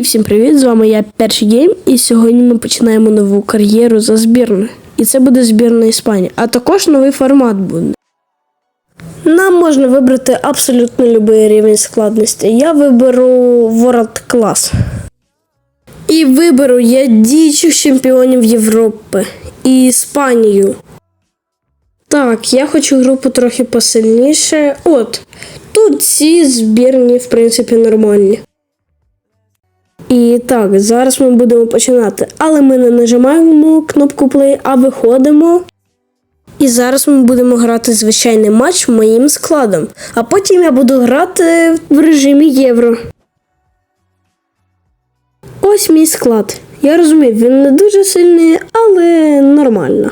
І всім привіт! З вами я перший гейм, і сьогодні ми починаємо нову кар'єру за збірну. І це буде збірна Іспанії, а також новий формат буде. Нам можна вибрати абсолютно будь-який рівень складності. Я виберу World Class. І виберу я діючих чемпіонів Європи і Іспанію. Так, я хочу групу трохи посильніше. От, тут ці збірні, в принципі, нормальні. І так, зараз ми будемо починати. Але ми не нажимаємо кнопку play, а виходимо. І зараз ми будемо грати звичайний матч моїм складом. А потім я буду грати в режимі євро. Ось мій склад. Я розумію, він не дуже сильний, але нормально.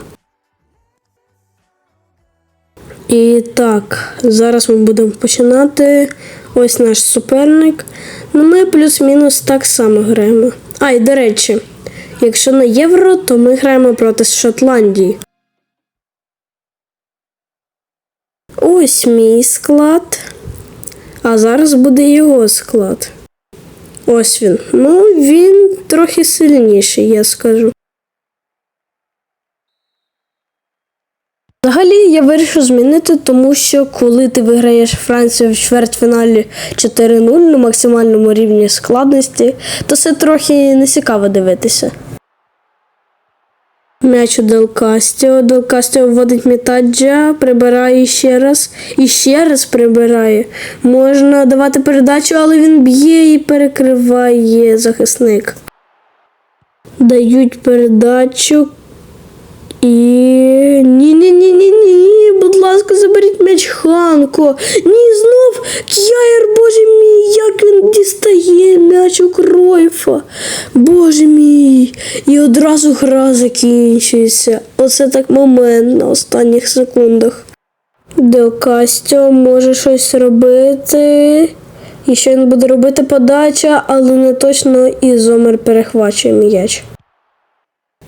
І так, зараз ми будемо починати. Ось наш суперник. Ну, ми плюс-мінус так само граємо. А, і до речі, якщо на євро, то ми граємо проти Шотландії. Ось мій склад. А зараз буде його склад. Ось він. Ну, він трохи сильніший, я скажу. Взагалі я вирішив змінити, тому що коли ти виграєш Францію в чвертьфіналі 4-0 на максимальному рівні складності, то це трохи не цікаво дивитися. М'яч у Дел Кастіо. Дел Кастіо вводить Мітаджа, прибирає ще раз і ще раз прибирає. Можна давати передачу, але він б'є і перекриває захисник. Дають передачу. І ні, ні, ні, ні, ні. Будь ласка, заберіть м'яч Ханко. Ні, знов К'яєр, боже мій, як він дістає м'яч у Кройфа. Боже мій. І одразу гра закінчується. Оце так момент на останніх секундах. Дел Кастьо може щось робити. І що він буде робити подача, але не точно і Зомер перехвачує м'яч.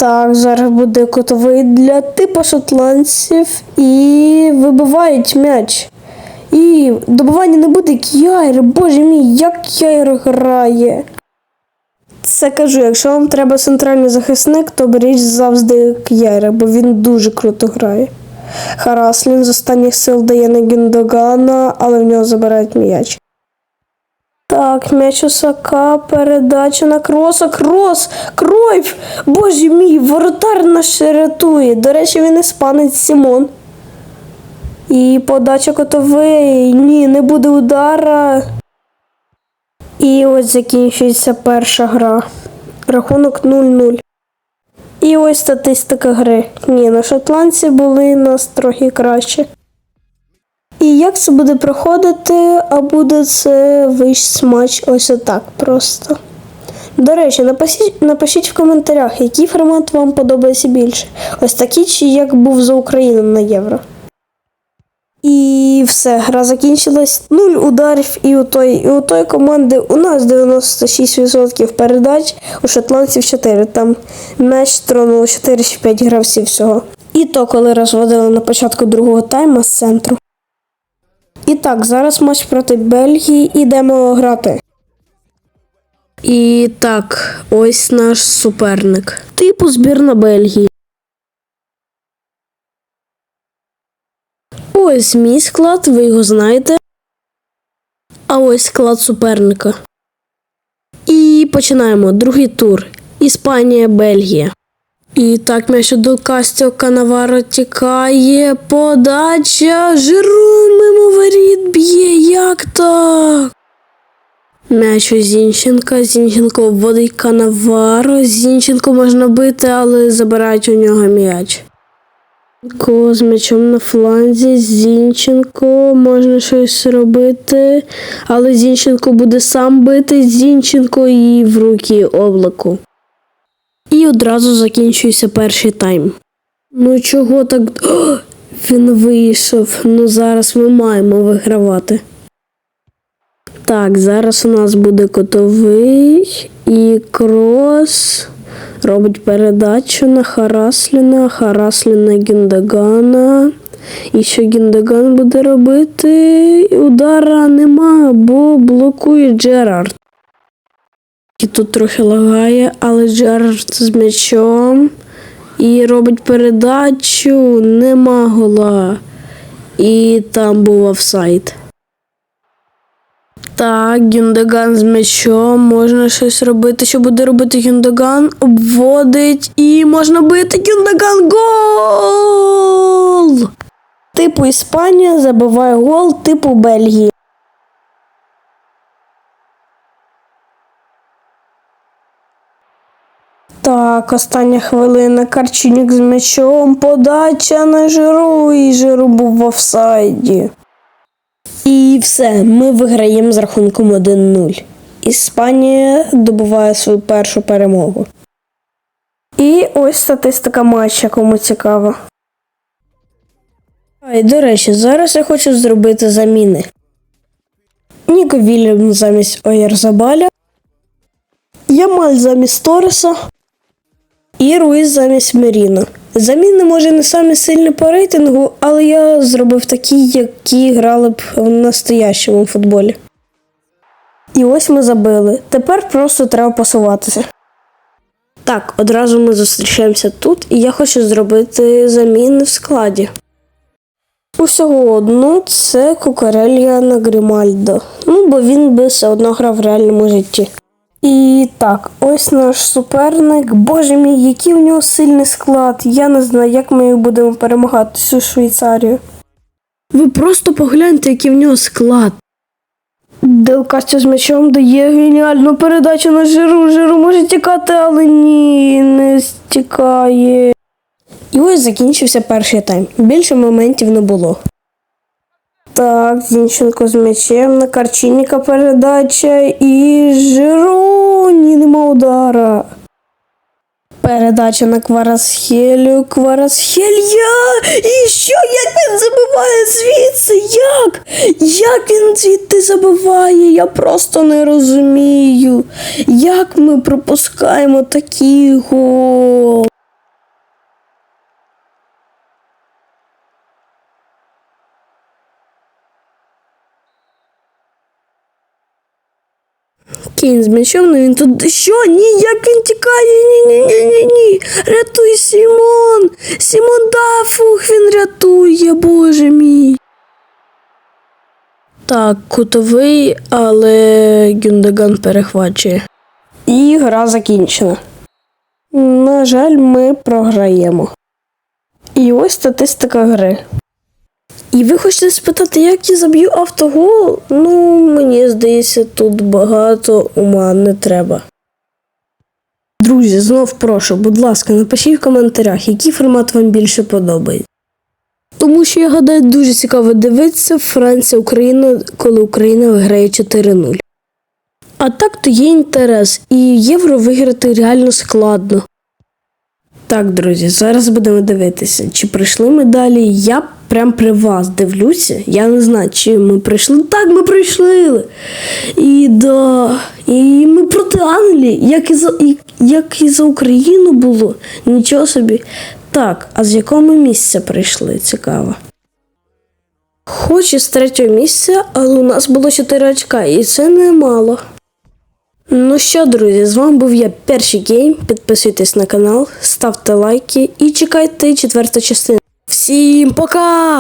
Так, зараз буде котовий для типу шотландців і вибивають м'яч. І добивання не буде К'яйр. Боже мій, як К'яйр грає. Це кажу, якщо вам треба центральний захисник, то беріть завжди К'яйра, бо він дуже круто грає. Хараслін з останніх сил дає на Гіндогана, але в нього забирають м'яч. Так, м'яч у Сака, передача на кроса. Крос! Кройф! Боже мій, воротар наш рятує. До речі, він іспанець Сімон. І подача котовий. Ні, не буде удара. І ось закінчується перша гра. Рахунок 0-0. І ось статистика гри. Ні, на шотландці були нас трохи краще. І як це буде проходити, а буде це весь матч ось отак просто. До речі, напишіть, напишіть в коментарях, який формат вам подобається більше. Ось такий, чи як був за Україну на євро. І все, гра закінчилась. Нуль ударів і у той, і у той команди у нас 96% передач, у шотландців 4. Там меч тронуло 4 чи 5 гравців всього. І то, коли розводили на початку другого тайма з центру. І так, зараз матч проти Бельгії ідемо грати. І так, ось наш суперник. Типу збірна Бельгії. Ось мій склад, ви його знаєте. А ось склад суперника. І починаємо. Другий тур. Іспанія, Бельгія. І так м'яч до Кастіо Канаваро тікає. Подача. Жиру мимо воріт б'є. Як так? М'яч у Зінченка. Зінченко обводить Канаваро. Зінченко можна бити, але забирають у нього м'яч. Ко з м'ячом на фланзі. Зінченко можна щось робити, але Зінченко буде сам бити. Зінченко і в руки облаку. І одразу закінчується перший тайм. Ну чого так. О, він вийшов. Ну зараз ми маємо вигравати. Так, зараз у нас буде котовий і крос. Робить передачу на Харасліна, Харасліна Гіндагана. І що Гіндаган буде робити? Удара нема, бо блокує Джерард. І тут трохи лагає, але Джерард з м'ячом. І робить передачу, нема гола. І там був офсайд. Так, Гюндаган з м'ячом, можна щось робити. Що буде робити Гюндаган? Обводить і можна бити Гюндаган гол! Типу Іспанія забиває гол типу Бельгії. Так, остання хвилина. Карчинік з м'ячом, подача на жиру, і жиру був в офсайді. І все, ми виграємо з рахунком 1-0. Іспанія добуває свою першу перемогу. І ось статистика матча, кому цікаво. А, і до речі, зараз я хочу зробити заміни. Ніко Вільям замість Оєрзабаля, Ямаль замість Торреса і Руїз замість Меріно. Заміни може не самі сильні по рейтингу, але я зробив такі, які грали б в настоящому футболі. І ось ми забили. Тепер просто треба пасуватися. Так, одразу ми зустрічаємося тут, і я хочу зробити заміни в складі. Усього одну це Кукарелья на Грімальдо. Ну, бо він би все одно грав в реальному житті. І так, ось наш суперник. Боже мій, який у нього сильний склад. Я не знаю, як ми будемо перемагати цю Швейцарію. Ви просто погляньте, який в нього склад. Делкастю з м'ячом дає геніальну передачу на жиру. Жиру може тікати, але ні, не стікає. І ось закінчився перший тайм. Більше моментів не було. Так, Зінченко з м'ячем на Карчинніка передача і Жиро. Ні, нема удара. Передача на Кварасхелю. Кварасхелья! І що? Як він забиває звідси? Як? Як він звідти забиває? Я просто не розумію. Як ми пропускаємо такий гол? Кейн з м'ячом, ну він тут. Що? Ні, як він тікає? Ні, ні, ні, ні, ні. Рятуй Сімон! Сімон да, фух, він рятує, боже мій. Так, кутовий, але Гюндаган перехвачує. І гра закінчена. На жаль, ми програємо. І ось статистика гри. І ви хочете спитати, як я заб'ю автогол? Ну, мені здається, тут багато ума не треба. Друзі, знов прошу, будь ласка, напишіть в коментарях, який формат вам більше подобається. Тому що я гадаю, дуже цікаво дивитися Франція Україна, коли Україна виграє 4-0. А так то є інтерес, і євро виграти реально складно. Так, друзі, зараз будемо дивитися, чи прийшли ми далі. Я прям при вас дивлюся. Я не знаю, чи ми прийшли. Так, ми прийшли. І да. І ми проти Англії, як і за, і, як і за Україну було. Нічого собі. Так, а з якого ми місця прийшли? Цікаво. Хоч і з третього місця, але у нас було 4 очка, і це немало. Ну що, друзі, з вами був я перший гейм. Підписуйтесь на канал, ставте лайки і чекайте четверту частину. Всім пока!